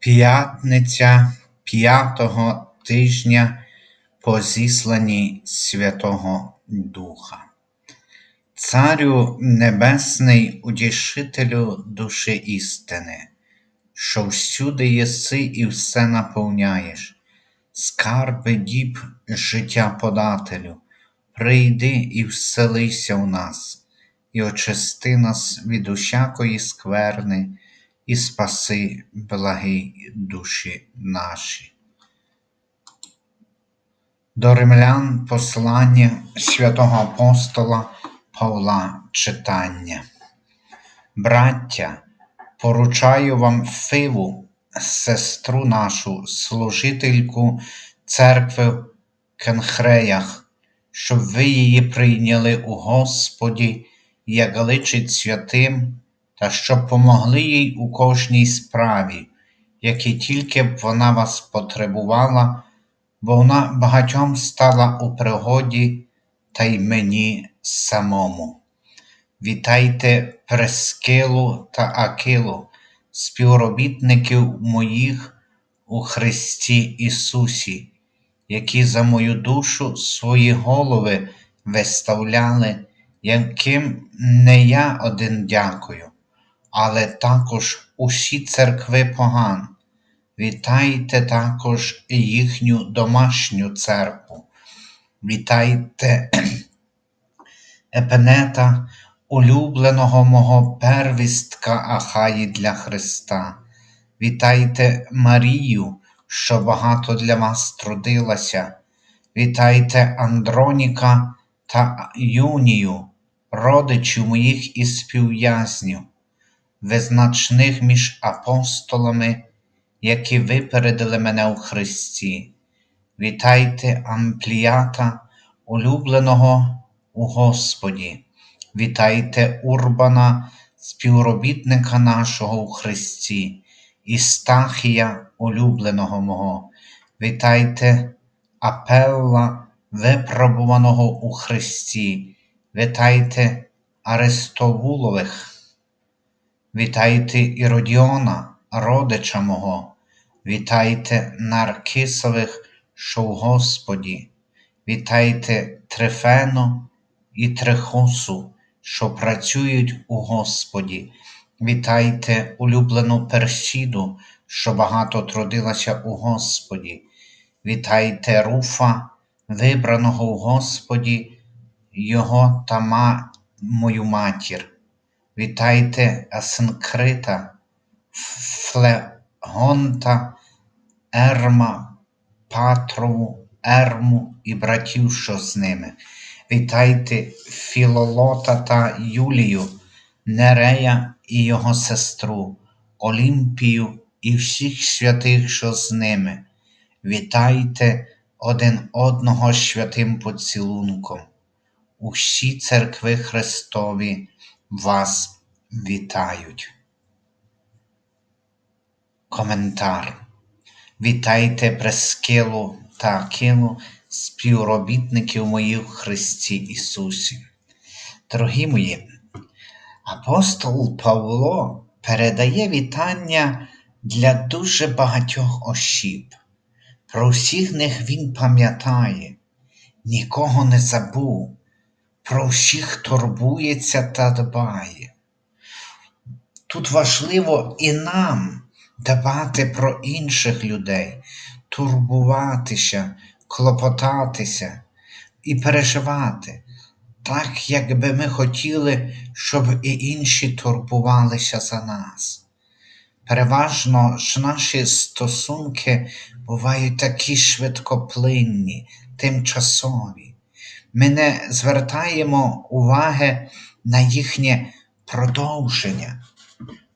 П'ятниця п'ятого тижня по зісланні Святого Духа. Царю Небесний, утішителю душі істини, що всюди єси і все наповняєш, скарби діб життя подателю, прийди і вселися в нас, і очисти нас від усякої скверни, і спаси благі душі наші. До римлян послання святого апостола Павла читання. Браття, поручаю вам Фиву, сестру нашу, служительку церкви в Кенхреях, щоб ви її прийняли у Господі, як личить святим, та щоб помогли їй у кожній справі, які тільки б вона вас потребувала, бо вона багатьом стала у пригоді, та й мені самому. Вітайте Прескилу та Акилу, співробітників моїх у Христі Ісусі, які за мою душу свої голови виставляли, яким не я один дякую, але також усі церкви поган. Вітайте також їхню домашню церкву. Вітайте Епенета, улюбленого мого первістка Ахаї для Христа. Вітайте Марію, що багато для вас трудилася. Вітайте Андроніка та Юнію, родичів моїх і співв'язнів, визначних між апостолами, які випередили мене у Христі. Вітайте Ампліята, улюбленого у Господі, вітайте Урбана, співробітника нашого у Христі, і Стахія, улюбленого мого, вітайте Апелла, випробуваного у Христі, вітайте Арестовулових, вітайте Іродіона, родича мого, вітайте Наркисових, що в Господі, вітайте Трифену, і Трехосу, що працюють у Господі. Вітайте улюблену Персіду, що багато трудилася у Господі. Вітайте Руфа, вибраного у Господі, Його та ма, мою матір. Вітайте Асенкрита, Флегонта, Ерма, Патрову, Ерму і братів, що з ними. Вітайте Філолота та Юлію, Нерея і його сестру, Олімпію і всіх святих, що з ними. Вітайте один одного святим поцілунком. Усі церкви Христові вас вітають. Коментар. Вітайте Прескилу та Акилу, співробітників моїх Христі Ісусі. Дорогі мої, апостол Павло передає вітання для дуже багатьох осіб. Про всіх них він пам'ятає, нікого не забув, про всіх турбується та дбає. Тут важливо і нам дбати про інших людей, турбуватися, клопотатися і переживати, так, якби ми хотіли, щоб і інші турбувалися за нас. Переважно ж наші стосунки бувають такі швидкоплинні, тимчасові. Ми не звертаємо уваги на їхнє продовження,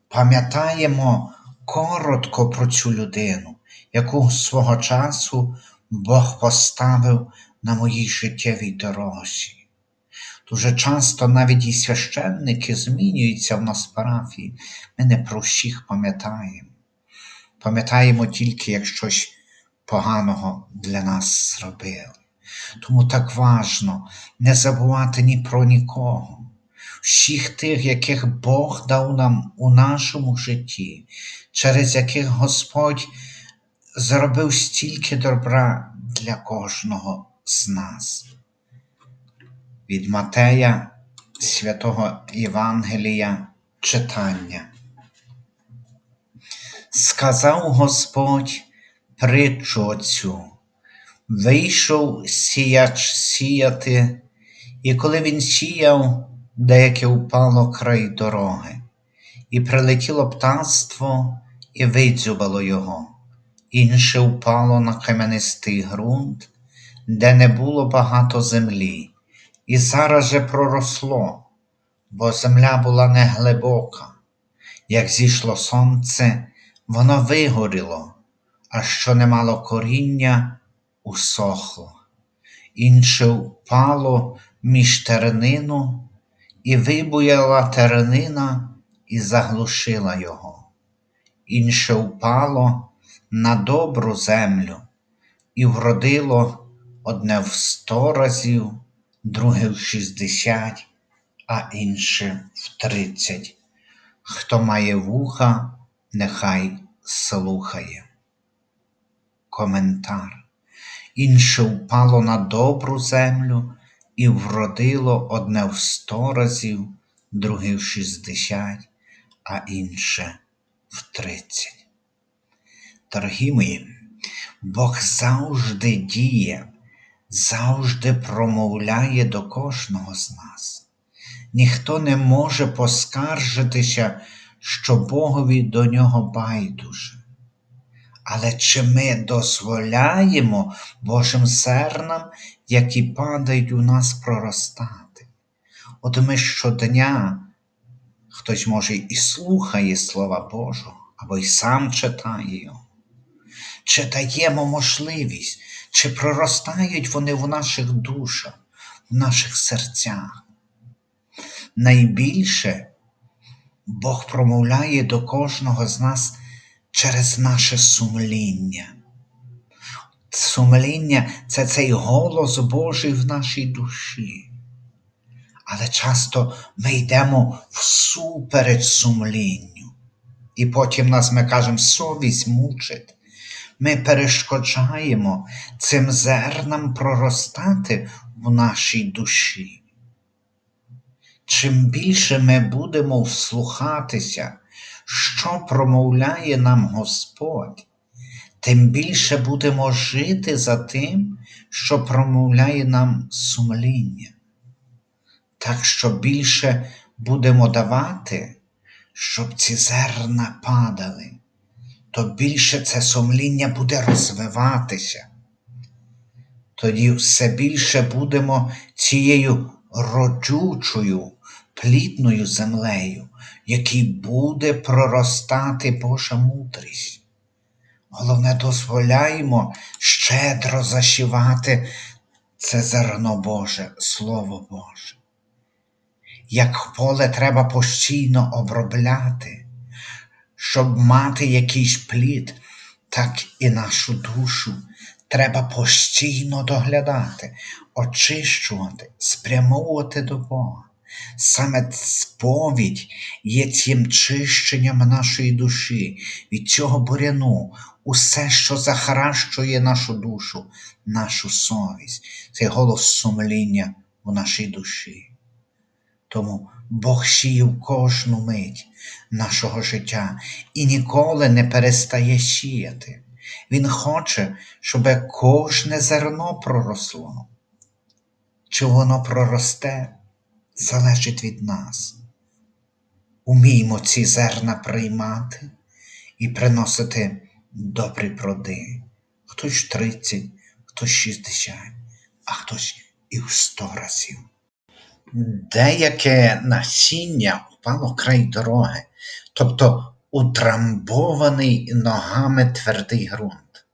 пам'ятаємо коротко про цю людину, яку свого часу Бог поставив на моїй життєвій дорозі. Дуже часто навіть і священники змінюються в нас парафії. Ми не про всіх пам'ятаємо. Пам'ятаємо тільки, як щось поганого для нас зробили. Тому так важно не забувати ні про нікого. всіх тих, яких Бог дав нам у нашому житті, через яких Господь зробив стільки добра для кожного з нас. Від Матея святого Євангелія читання. Сказав Господь притчу оцю. Вийшов сіяч сіяти, і коли він сіяв, деяке упало край дороги, і прилетіло птаство і видзюбало його, інше впало на кам'янистий ґрунт, де не було багато землі, і зараз же проросло, бо земля була не глибока. Як зійшло сонце, воно вигоріло, а що не мало коріння, усохло. Інше впало між тернину, і вибуяла тернина і заглушила його. Інше впало на добру землю і вродило одне в сто разів, друге в шістдесят, а інше в тридцять. Хто має вуха, нехай слухає. Коментар. Інше впало на добру землю і вродило одне в сто разів, друге в шістдесят, а інше в тридцять. Дорогі мої, Бог завжди діє, завжди промовляє до кожного з нас. Ніхто не може поскаржитися, що Богові до нього байдуже. Але чи ми дозволяємо Божим зернам, які падають у нас проростати? От ми щодня, хтось може і слухає Слова Божого, або й сам читає його. Чи даємо можливість, чи проростають вони в наших душах, в наших серцях? Найбільше Бог промовляє до кожного з нас через наше сумління. Сумління це цей голос Божий в нашій душі. Але часто ми йдемо всупереч сумлінню. І потім нас ми кажемо, совість мучить. Ми перешкоджаємо цим зернам проростати в нашій душі. Чим більше ми будемо вслухатися, що промовляє нам Господь, тим більше будемо жити за тим, що промовляє нам сумління. Так що більше будемо давати, щоб ці зерна падали, то більше це сумління буде розвиватися. Тоді все більше будемо цією родючою, плідною землею, якій буде проростати Божа мудрість. Головне, дозволяємо щедро зашивати це зерно Боже, Слово Боже. Як поле треба постійно обробляти, щоб мати якийсь плід, так і нашу душу треба постійно доглядати, очищувати, спрямовувати до Бога. Саме сповідь є цим чищенням нашої душі, від цього буряну, усе, що захаращує нашу душу, нашу совість, цей голос сумління у нашій душі. Тому Бог сіяв кожну мить нашого життя і ніколи не перестає сіяти. Він хоче, щоб кожне зерно проросло. Чи воно проросте, залежить від нас. Уміймо ці зерна приймати і приносити добрі плоди. Хтось 30, хтось 60, а хтось і в 100 разів. Деяке насіння впало край дороги, тобто утрамбований ногами твердий ґрунт.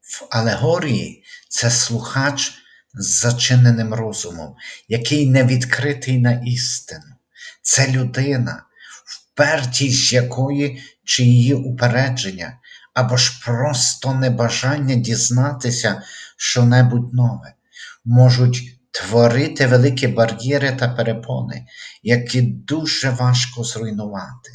В алегорії це слухач з зачиненим розумом, який не відкритий на істину. Це людина, впертість якої чи її упередження, або ж просто небажання дізнатися що-небудь нове, можуть творити великі бар'єри та перепони, які дуже важко зруйнувати.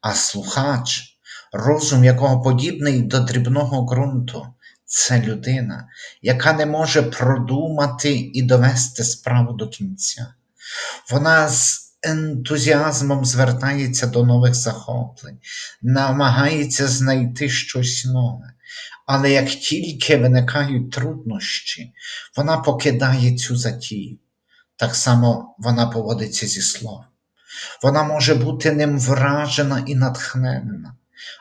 А слухач, розум якого подібний до дрібного ґрунту, це людина, яка не може продумати і довести справу до кінця. Вона з ентузіазмом звертається до нових захоплень, намагається знайти щось нове. Але як тільки виникають труднощі, вона покидає цю затію. Так само вона поводиться зі словом. Вона може бути ним вражена і натхненна,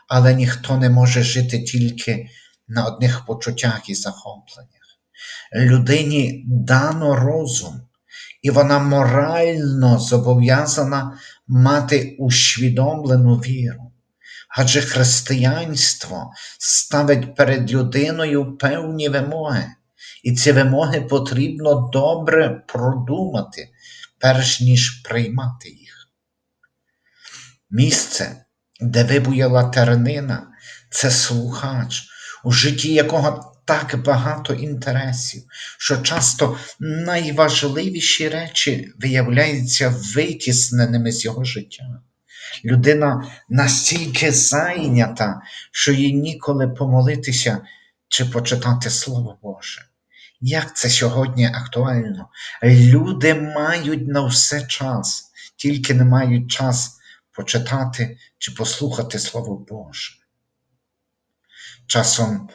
але ніхто не може жити тільки на одних почуттях і захопленнях. Людині дано розум, і вона морально зобов'язана мати усвідомлену віру. Адже християнство ставить перед людиною певні вимоги, і ці вимоги потрібно добре продумати, перш ніж приймати їх. Місце, де вибуяла тернина, це слухач, у житті якого так багато інтересів, що часто найважливіші речі виявляються витісненими з його життя. Людина настільки зайнята, що їй ніколи помолитися чи почитати Слово Боже. Як це сьогодні актуально? Люди мають на все час, тільки не мають час почитати чи послухати Слово Боже. Часом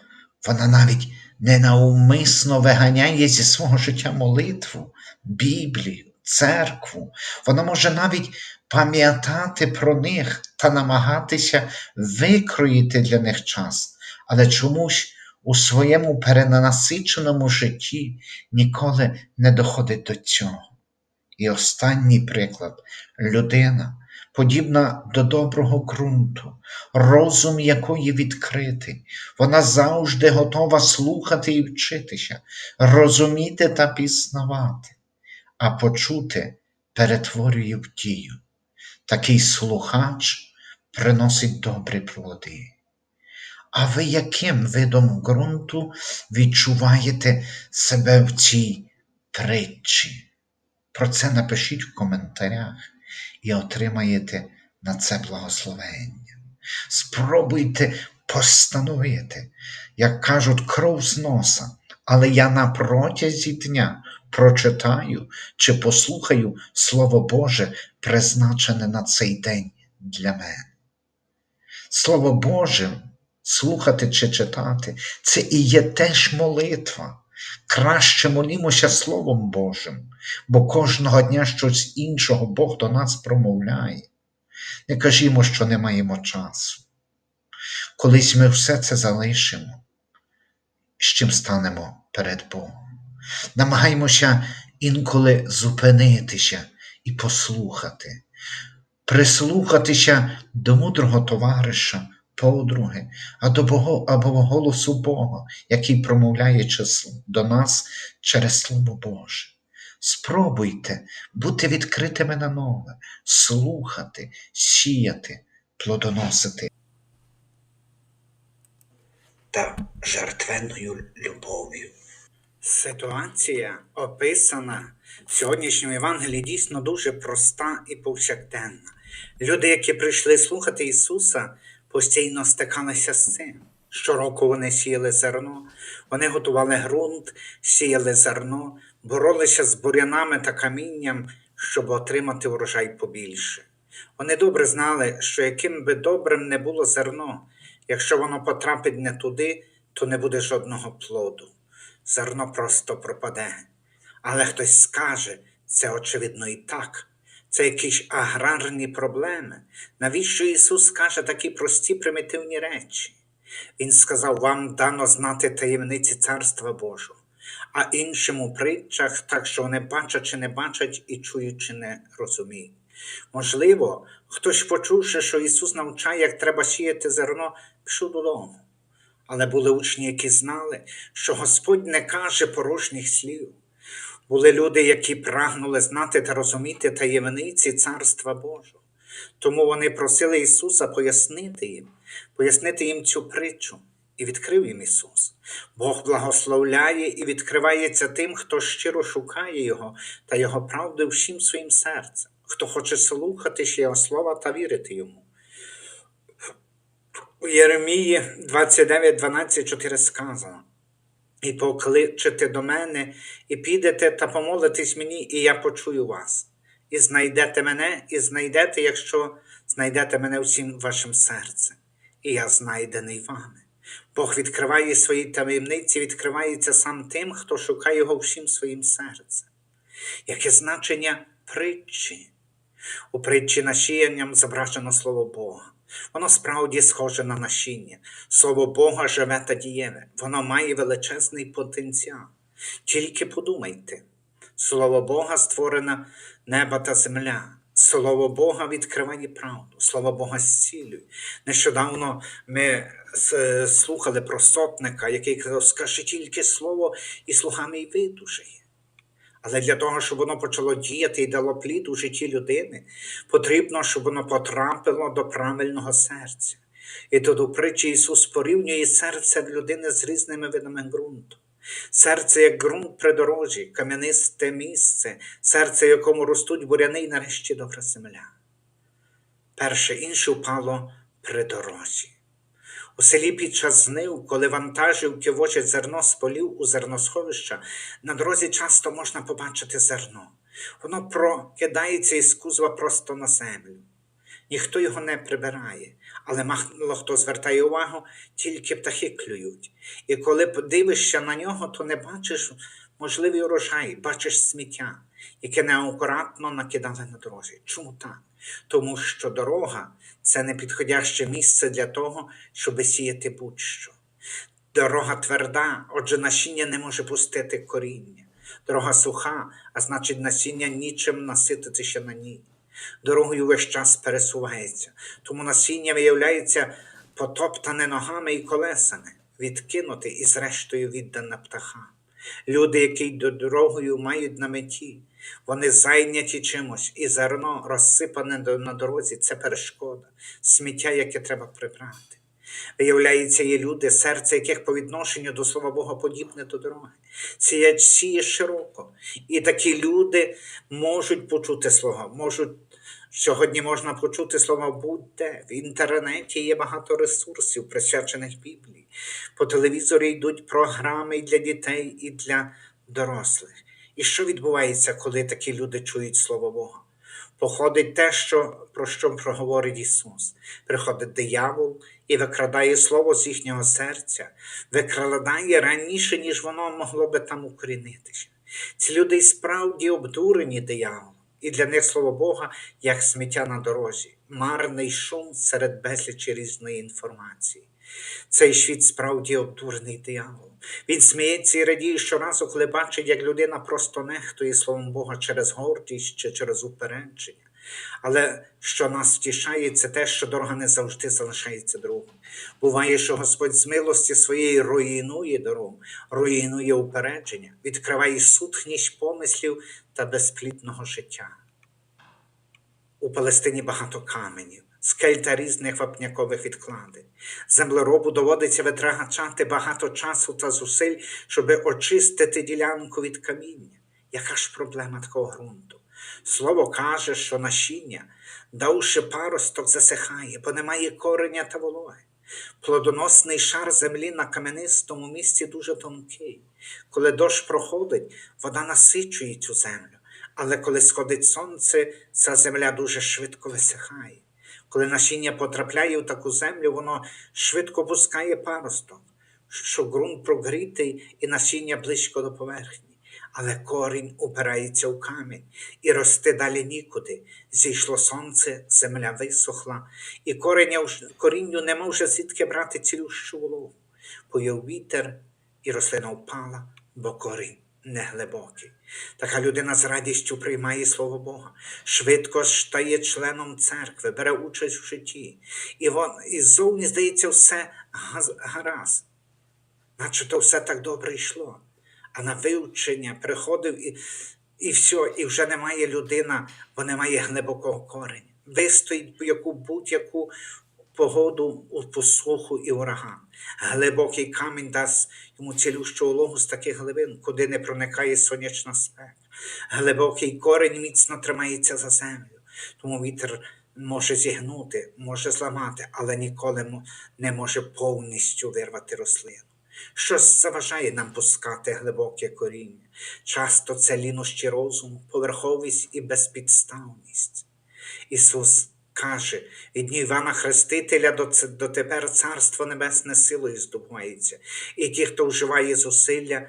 вона навіть ненавмисно виганяє зі свого життя молитву, Біблію, церкву. Вона може навіть пам'ятати про них та намагатися викроїти для них час, але чомусь у своєму перенасиченому житті ніколи не доходить до цього. І останній приклад людина, подібна до доброго ґрунту, розум якої відкритий, вона завжди готова слухати і вчитися, розуміти та пізнавати, а почути перетворює в дію. Такий слухач приносить добрі плоди. А ви яким видом ґрунту відчуваєте себе в цій притчі? Про це напишіть в коментарях і отримаєте на це благословення. Спробуйте постановити, як кажуть, кров з носа, але я на протязі дня прочитаю чи послухаю Слово Боже, призначене на цей день для мене. Слово Боже, слухати чи читати, це і є теж молитва. Краще молімося Словом Божим, бо кожного дня щось іншого Бог до нас промовляє. Не кажімо, що не маємо часу. Колись ми все це залишимо, з чим станемо перед Богом. Намагаємося інколи зупинитися і послухати, прислухатися до мудрого товариша, подруги, або, або голосу Бога, який промовляє до нас через Слово Боже. Спробуйте бути відкритими на нове, слухати, сіяти, плодоносити та жертвенною любов'ю. Ситуація, описана в сьогоднішньому Євангелії, дійсно дуже проста і повсякденна. Люди, які прийшли слухати Ісуса, постійно стикалися з цим. Щороку вони сіяли зерно, вони готували ґрунт, сіяли зерно, боролися з бурянами та камінням, щоб отримати урожай побільше. Вони добре знали, що яким би добрим не було зерно, якщо воно потрапить не туди, то не буде жодного плоду. Зерно просто пропаде. Але хтось скаже, це очевидно і так. Це якісь аграрні проблеми. Навіщо Ісус каже такі прості примітивні речі? Він сказав, вам дано знати таємниці Царства Божого, а іншим у притчах, так що вони бачать чи не бачать і чують чи не розуміють. Можливо, хтось, почувши, що Ісус навчає, як треба сіяти зерно, пішов додому. Але були учні, які знали, що Господь не каже порожніх слів. Були люди, які прагнули знати та розуміти таємниці Царства Божого. Тому вони просили Ісуса пояснити їм, пояснити їм цю притчу. і відкрив їм Ісус. Бог благословляє і відкривається тим, хто щиро шукає Його та Його правди всім своїм серцем, хто хоче слухати ж Його слова та вірити йому. У Єремії 29, 12, 4 сказано. І покличете до мене, і підете та помолитесь мені, і я почую вас. І знайдете мене, і знайдете, якщо знайдете мене всім вашим серцем, і я знайдений вами. Бог відкриває свої таємниці, відкривається сам тим, хто шукає його всім своїм серцем. Яке значення притчі? У притчі насіянням зображено слово Бога. Воно справді схоже на насіння. Слово Бога живе та дієве. Воно має величезний потенціал. Тільки подумайте. Слово Бога створено небо та земля. Слово Бога відкриває правду, Слово Бога зцілює. Нещодавно ми слухали про сотника, який казав, скажи тільки слово, і слугами й видужає. Але для того, щоб воно почало діяти і дало плід у житті людини, потрібно, щоб воно потрапило до правильного серця. І тут у притчі Ісус порівнює серце людини з різними видами ґрунту. Серце як ґрунт при дорожі, кам'янисте місце, серце, якому ростуть буряни і нарешті добра земля. Перше інше впало при дорозі. У селі під час знив, коли вантажівки возять зерно з полів у зерносховища, на дорозі часто можна побачити зерно. Воно прокидається із кузова просто на землю. Ніхто його не прибирає, але мало хто звертає увагу, тільки птахи клюють. І коли подивишся на нього, то не бачиш можливий урожай, бачиш сміття, яке неакуратно накидали на дорозі. Чому так? Тому що дорога це непідходяще місце для того, щоб сіяти будь-що. Дорога тверда, отже, насіння не може пустити коріння. Дорога суха, а значить насіння нічим насититися на ній. Дорогою весь час пересувається, тому насіння виявляється потоптане ногами і колесами, відкинуте і зрештою віддане птахам. Люди, які йдуть дорогою, мають на меті. Вони зайняті чимось, і зерно розсипане на дорозі це перешкода, сміття, яке треба прибрати. Виявляється, є люди, серце яких по відношенню до Слова Бога подібне до дороги. Сіять сіє широко. І такі люди можуть почути слово, можуть. Сьогодні можна почути слова будь-де. В інтернеті є багато ресурсів, присвячених Біблії. По телевізорі йдуть програми для дітей, і для дорослих. І що відбувається, коли такі люди чують Слово Бога? Походить те, що, про що проговорить Ісус. Приходить диявол і викрадає слово з їхнього серця, викрадає раніше, ніж воно могло би там укорінитися. Ці люди справді обдурені дияволом, і для них слово Бога як сміття на дорозі, марний шум серед безлічі різної інформації. Цей світ справді обдурений дияволом. Він сміється і радіє щоразу, коли бачить, як людина просто нехтує словом Бога через гордість чи через упередження. Але що нас втішає, це те, що дорога не завжди залишається другом. Буває, що Господь з милості своєї руйнує дорогу, руйнує упередження, відкриває сутність помислів та безплідного життя. У Палестині багато каменів, скель та різних вапнякових відкладень. Землеробу доводиться витрачати багато часу та зусиль, щоб очистити ділянку від каміння. Яка ж проблема такого ґрунту? Слово каже, що насіння, давши паросток, засихає, бо немає кореня та вологи. Плодоносний шар землі на кам'янистому місці дуже тонкий. Коли дощ проходить, вода насичує цю землю, але коли сходить сонце, ця земля дуже швидко висихає. Коли насіння потрапляє в таку землю, воно швидко пускає паросток, що ґрунт прогрітий і насіння близько до поверхні. Але корінь упирається у камінь і рости далі нікуди. Зійшло сонце, земля висохла, і кореня, корінню не може звідки брати цілющу вологу. Появ вітер, і рослина впала, бо корінь не глибокий. Така людина з радістю приймає слово Бога, швидко стає членом церкви, бере участь в житті. І, вон, і зовні здається все гаразд наче то все так добре йшло. А на вивчення приходив і, і все, і вже немає людина, бо немає глибокого кореня. Вистоїть яку будь-яку погоду у посуху і ураган. Глибокий камінь дасть йому цілющу улогу з таких глибин, куди не проникає сонячна спека. Глибокий корінь міцно тримається за землю, тому вітер може зігнути, може зламати, але ніколи не може повністю вирвати рослину. Щось заважає нам пускати глибоке коріння. Часто це лінощі розуму, поверховість і безпідставність. Ісус каже, від днів Івана Хрестителя дотепер Царство Небесне силою здобувається, і ті, хто вживає зусилля,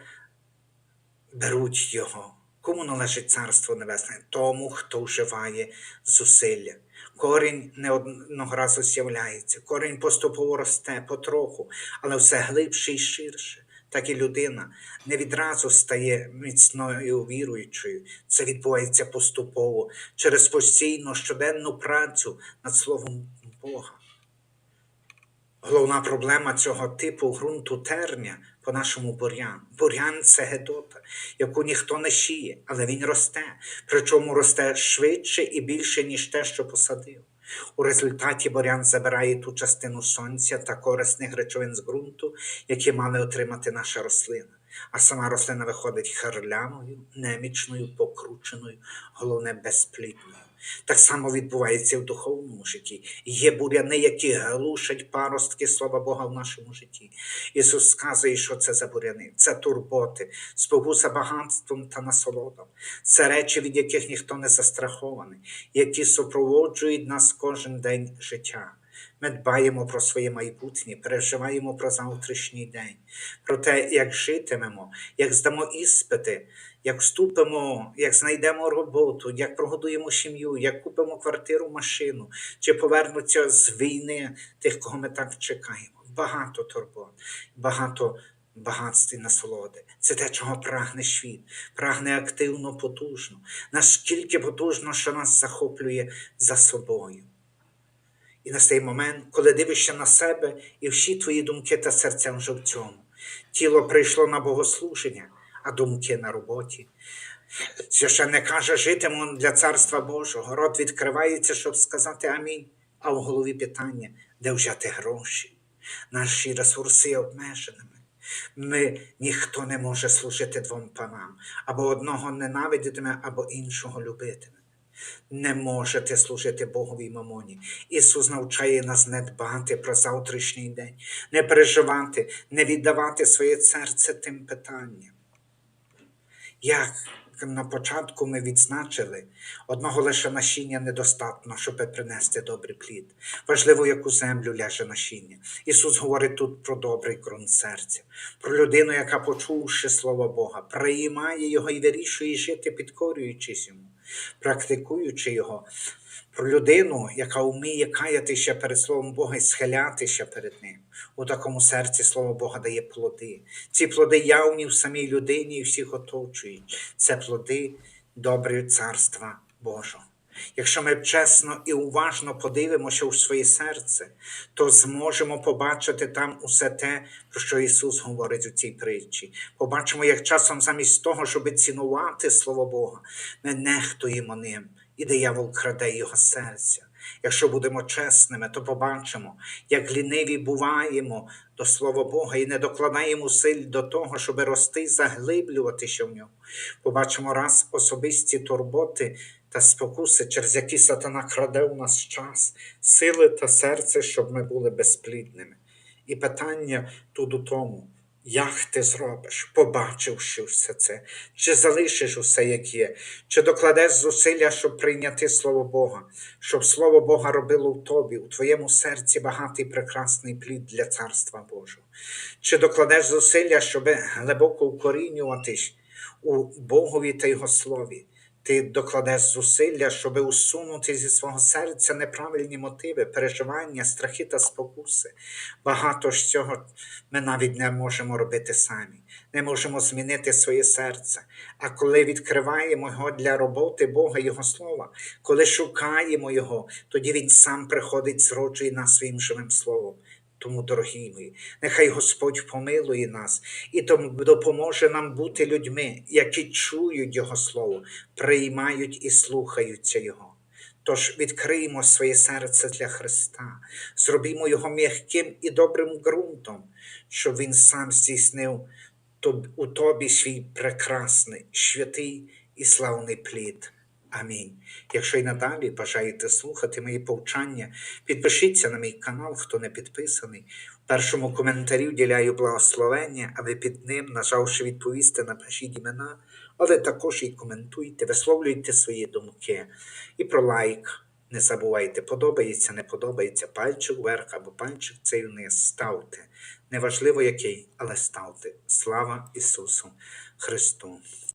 беруть його. Кому належить Царство Небесне? Тому, хто вживає зусилля. Корінь не одного разу з'являється, корінь поступово росте потроху, але все глибше і ширше. Так і людина не відразу стає міцною віруючою. Це відбувається поступово через постійну щоденну працю над Словом Бога. Головна проблема цього типу ґрунту терня по-нашому бур'ян. Бур'ян це гедота, яку ніхто не шіє, але він росте, причому росте швидше і більше, ніж те, що посадив. У результаті борян забирає ту частину сонця та корисних речовин з ґрунту, які мали отримати наша рослина. А сама рослина виходить харляною, немічною, покрученою, головне безплідною. Так само відбувається в духовному житті. Є буряни, які глушать паростки слова Бога в нашому житті. Ісус сказує, що це за буряни, це турботи, спокуса багатством та насолодом. Це речі, від яких ніхто не застрахований, які супроводжують нас кожен день життя. Ми дбаємо про своє майбутнє, переживаємо про завтрашній день, про те, як житимемо, як здамо іспити, як вступимо, як знайдемо роботу, як прогодуємо сім'ю, як купимо квартиру, машину, чи повернуться з війни тих, кого ми так чекаємо. Багато турбот, багато багатств і насолоди. Це те, чого прагне світ, прагне активно, потужно, наскільки потужно, що нас захоплює за собою. І настає момент, коли дивишся на себе, і всі твої думки та серця вже в цьому. Тіло прийшло на богослуження, а думки на роботі. Священник каже, житиму для Царства Божого. Рот відкривається, щоб сказати амінь. А в голові питання, де взяти гроші. Наші ресурси є обмеженими. Ми ніхто не може служити двом панам, або одного ненавидітиме, або іншого любитиме. Не можете служити Богові мамоні. Ісус навчає нас не дбати про завтрашній день, не переживати, не віддавати своє серце тим питанням. Як на початку ми відзначили, одного лише насіння недостатньо, щоб принести добрий плід. Важливо, яку землю ляже насіння. Ісус говорить тут про добрий ґрунт серця, про людину, яка, почувши слово Бога, приймає його і вирішує жити, підкорюючись йому, практикуючи його. Про людину, яка вміє каятися перед Словом Бога і схилятися перед Ним. У такому серці Слово Бога дає плоди. Ці плоди явні в самій людині і всіх оточують. Це плоди добрі царства Божого. Якщо ми чесно і уважно подивимося у своє серце, то зможемо побачити там усе те, про що Ісус говорить у цій притчі. Побачимо, як часом замість того, щоб цінувати Слово Бога, ми нехтуємо ним, і диявол краде його серця. Якщо будемо чесними, то побачимо, як ліниві буваємо до Слова Бога і не докладаємо силь до того, щоб рости і заглиблюватися в ньому. Побачимо раз особисті турботи та спокуси, через які сатана краде у нас час, сили та серце, щоб ми були безплідними. І питання тут у тому, як ти зробиш, побачивши все це, чи залишиш усе, як є, чи докладеш зусилля, щоб прийняти Слово Бога, щоб Слово Бога робило в тобі, у твоєму серці багатий прекрасний плід для Царства Божого, чи докладеш зусилля, щоб глибоко укорінюватись у Богові та Його Слові. Ти докладеш зусилля, щоб усунути зі свого серця неправильні мотиви, переживання, страхи та спокуси. Багато ж цього ми навіть не можемо робити самі, не можемо змінити своє серце. А коли відкриваємо його для роботи Бога, Його Слова, коли шукаємо Його, тоді Він сам приходить, зроджує нас своїм живим словом. Тому, дорогі мої, нехай Господь помилує нас і допоможе нам бути людьми, які чують Його Слово, приймають і слухаються Його. Тож відкриємо своє серце для Христа, зробімо його м'яким і добрим ґрунтом, щоб Він сам здійснив у тобі свій прекрасний, святий і славний плід. Амінь. Якщо й надалі бажаєте слухати мої повчання, підпишіться на мій канал, хто не підписаний. В першому коментарі вділяю благословення, а ви під ним, нажавши відповісти, напишіть імена, але також і коментуйте, висловлюйте свої думки. І про лайк. Не забувайте, подобається, не подобається, пальчик вверх або пальчик цей вниз ставте. Неважливо який, але ставте. Слава Ісусу Христу!